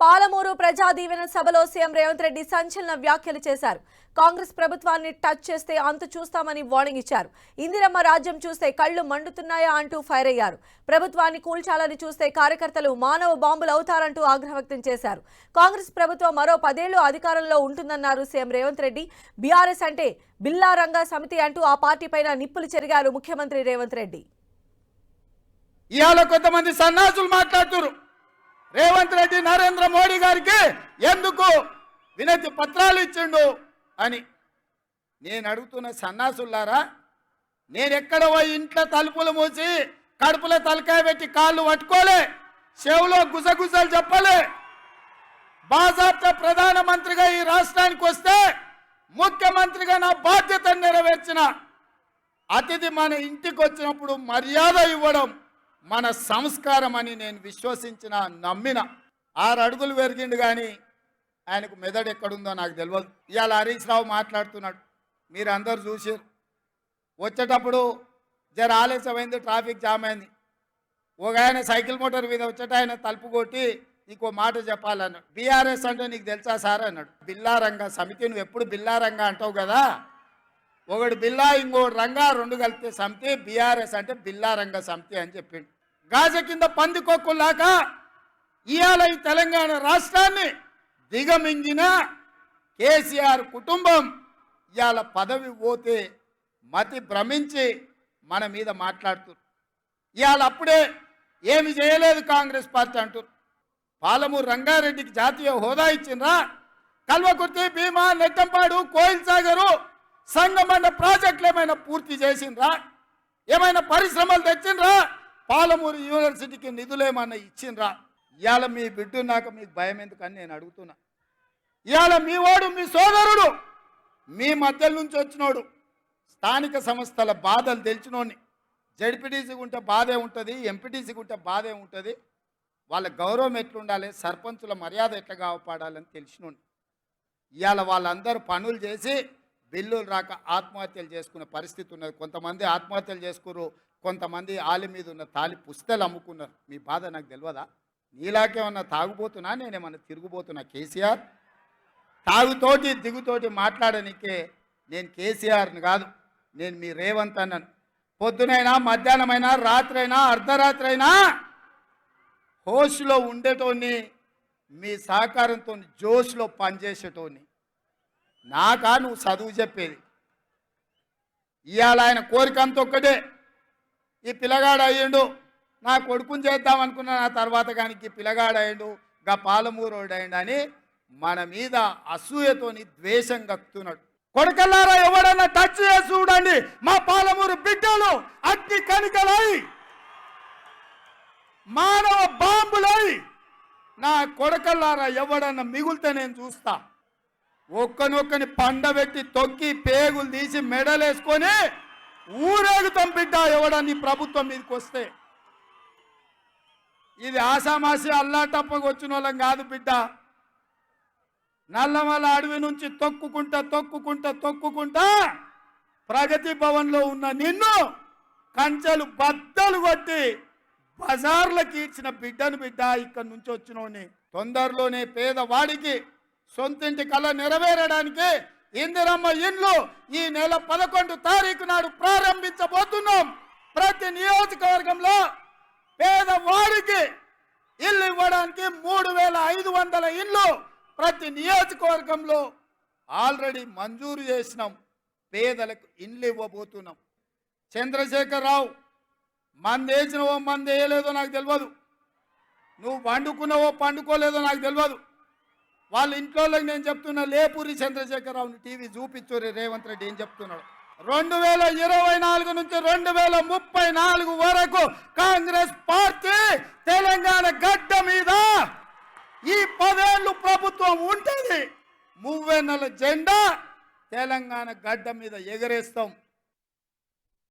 పాలమూరు ప్రజా దీవెన సభలో సీఎం రేవంత్ రెడ్డి సంచలన వ్యాఖ్యలు చేశారు. కాంగ్రెస్ ప్రభుత్వాన్ని టచ్ చేస్తే అంతు చూస్తామని వార్నింగ్ ఇచ్చారు. ఇందిరమ్మ రాజ్యం చూస్తే కళ్ళు మండుతున్నాయా అంటూ ఫైర్ అయ్యారు. ప్రభుత్వాన్ని కూల్చాలని చూస్తే కార్యకర్తలు మానవ బాంబులు అవుతారంటూ ఆగ్రహం వ్యక్తం చేశారు. కాంగ్రెస్ ప్రభుత్వం మరో పదేళ్ళు అధికారంలో ఉంటుందన్నారు సీఎం రేవంత్ రెడ్డి. బీఆర్ఎస్ అంటే బిల్లా రంగ సమితి అంటూ ఆ పార్టీ పైన నిప్పులు చెరిగారు ముఖ్యమంత్రి రేవంత్ రెడ్డి. ఇవాళ కొంతమంది సన్నాసులు మాట్లాడుతున్నారు. రేవంత్ రెడ్డి నరేంద్ర మోడీ గారికి ఎందుకు వినతి పత్రాలు ఇచ్చిండు అని. నేను అడుగుతున్న సన్నాసుల్లారా నేను ఎక్కడ పోయి ఇంట్లో తలుపులు మూసి కడుపులో తలకాయ పెట్టి కాళ్ళు పట్టుకోలే చెవులో గుసగుసలు చెప్పలే. బాజాప్త ప్రధానమంత్రిగా ఈ రాష్ట్రానికి వస్తే ముఖ్యమంత్రిగా నా బాధ్యతను నెరవేర్చిన అతిథి మన ఇంటికి వచ్చినప్పుడు మర్యాద ఇవ్వడం మన సంస్కారం అని నేను విశ్వసించిన నమ్మిన ఆరు అడుగులు పెరిగిండు కానీ ఆయనకు మెదడు ఎక్కడుందో నాకు తెలియదు ఇవాళ హరీష్ రావు మాట్లాడుతున్నాడు. మీరు అందరు చూసారు వచ్చేటప్పుడు జర ఆలస్యమైంది ట్రాఫిక్ జామ్ అయింది. ఒక ఆయన సైకిల్ మోటార్ మీద వచ్చేట ఆయన తలుపు కొట్టి ఇంకో మాట చెప్పాలన్నాడు. బీఆర్ఎస్ అంటే నీకు తెలుసా సార్ అన్నాడు. బిల్లారంగ సమితి నువ్వు ఎప్పుడు బిల్లారంగ అంటావు కదా? ఒకడు బిల్లా ఇంకోటి రంగా రెండు కలిపితే సమితి బీఆర్ఎస్ అంటే బిల్లా రంగ సమితి అని చెప్పిండు. గాజ కింద పందికొక్కులాగా ఇవాళ ఈ తెలంగాణ రాష్ట్రాన్ని దిగమింగిన కేసీఆర్ కుటుంబం ఇవాళ పదవి పోతే మతి భ్రమించి మన మీద మాట్లాడుతున్నారు ఇవాళ అప్పుడే ఏమి చేయలేదు కాంగ్రెస్ పార్టీ అంటారు పాలమూరు రంగారెడ్డికి జాతీయ హోదా ఇచ్చిండ్రా? కల్వకుర్తి భీమా నెట్టంపాడు కోయిల్ సాగరు సంఘమైన ప్రాజెక్టులు ఏమైనా పూర్తి చేసిండ్రా? ఏమైనా పరిశ్రమలు తెచ్చిండ్రా? పాలమూరు యూనివర్సిటీకి నిధులు ఏమైనా ఇచ్చిండ్రా? ఇవాళ మీ బిడ్డున్నాక మీకు భయం ఎందుకని నేను అడుగుతున్నా. ఇవాళ మీ వాడు మీ సోదరుడు మీ మధ్య నుంచి వచ్చినోడు స్థానిక సంస్థల బాధలు తెలిసినోడిని. జడ్పీటీసీకి ఉంటే బాధే ఉంటుంది ఎంపీటీసీకి ఉంటే బాధే ఉంటుంది. వాళ్ళ గౌరవం ఎట్లుండాలి సర్పంచుల మర్యాద ఎట్లా కాపాడాలని తెలిసినోడిని. ఇవాళ వాళ్ళందరూ పనులు చేసి బిల్లులు రాక ఆత్మహత్యలు చేసుకునే పరిస్థితి ఉన్నది. కొంతమంది ఆత్మహత్యలు చేసుకున్నారు కొంతమంది ఆలి మీద ఉన్న తాలి పుస్తలు అమ్ముకున్నారు. మీ బాధ నాకు తెలియదా నీలాకేమన్నా తాగుబోతున్నా నేనేమన్నా తిరుగుబోతున్నా? కేసీఆర్? తాగుతోటి దిగుతోటి మాట్లాడనికే నేను కేసీఆర్ని కాదు నేను మీ రేవంత్ అన్నాను. పొద్దునైనా మధ్యాహ్నమైనా రాత్రైనా అర్ధరాత్రి అయినా హోస్లో ఉండేటోని మీ సహకారంతో జోష్లో పనిచేసేటోని నాకా నువ్వు చదువు చెప్పేది? ఇవాళ ఆయన కోరిక అంత ఒక్కటే. ఈ పిల్లగాడు అయ్యిండు నా కొడుకుని చేద్దామనుకున్న నా తర్వాత కానీ ఈ పిల్లగాడు అయ్యిండు గా పాలమూరోడు అయ్యిండు అని మన మీద అసూయతోని ద్వేషం కక్కుతున్నాడు. కొడుకల్లారా ఎవడన్నా టచ్ చేసి చూడండి మా పాలమూరు బిడ్డలు అగ్ని కనికలై మానవ బాంబులై నా కొడకల్లారా ఎవడన్నా మిగులితే నేను చూస్తా. ఒక్కనొక్కని పండబెట్టి తొక్కి పేగులు తీసి మెడలేసుకొని ఊరేగుతాం బిడ్డ ఎవడని ప్రభుత్వం మీదకి వస్తే? ఇది ఆసామాసి అల్లాటప్పకు వచ్చిన వాళ్ళం కాదు బిడ్డ. నల్లమల అడవి నుంచి తొక్కుకుంటా తొక్కుకుంటా తొక్కుకుంటా ప్రగతి భవన్లో ఉన్న నిన్ను కంచెలు బద్దలు కొట్టి బజార్లకు ఇచ్చిన బిడ్డను బిడ్డ ఇక్కడి నుంచి వచ్చినోని తొందరలోనే పేదవాడికి సొంతింటి కళ నెరవేరడానికి ఇందిరమ్మ ఇండ్లు ఈ నెల పదకొండు తారీఖు నాడు ప్రారంభించబోతున్నాం. ప్రతి నియోజకవర్గంలో పేదవాడికి ఇల్లు ఇవ్వడానికి మూడు వేల ఐదు వందల ఇల్లు ప్రతి నియోజకవర్గంలో ఆల్రెడీ మంజూరు చేసినాం. పేదలకు ఇండ్లు ఇవ్వబోతున్నాం. చంద్రశేఖరరావు మంది వేసినవో మంది వేయలేదో నాకు తెలియదు. నువ్వు పండుకున్నావో పండుకోలేదో నాకు తెలియదు. వాళ్ళ ఇంట్లో నేను చెప్తున్నా లేపూరి చంద్రశేఖరరావుని టీవీ చూపించు రేవంత్ రెడ్డి ఏం చెప్తున్నాడు. రెండు వేల ఇరవై నాలుగు నుంచి రెండు వేల ముప్పై నాలుగు వరకు కాంగ్రెస్ పార్టీ తెలంగాణ గడ్డ మీద ఈ పదేళ్ళు ప్రభుత్వం ఉంటుంది. మువ్వెన్నెల జెండా తెలంగాణ గడ్డ మీద ఎగరేస్తాం.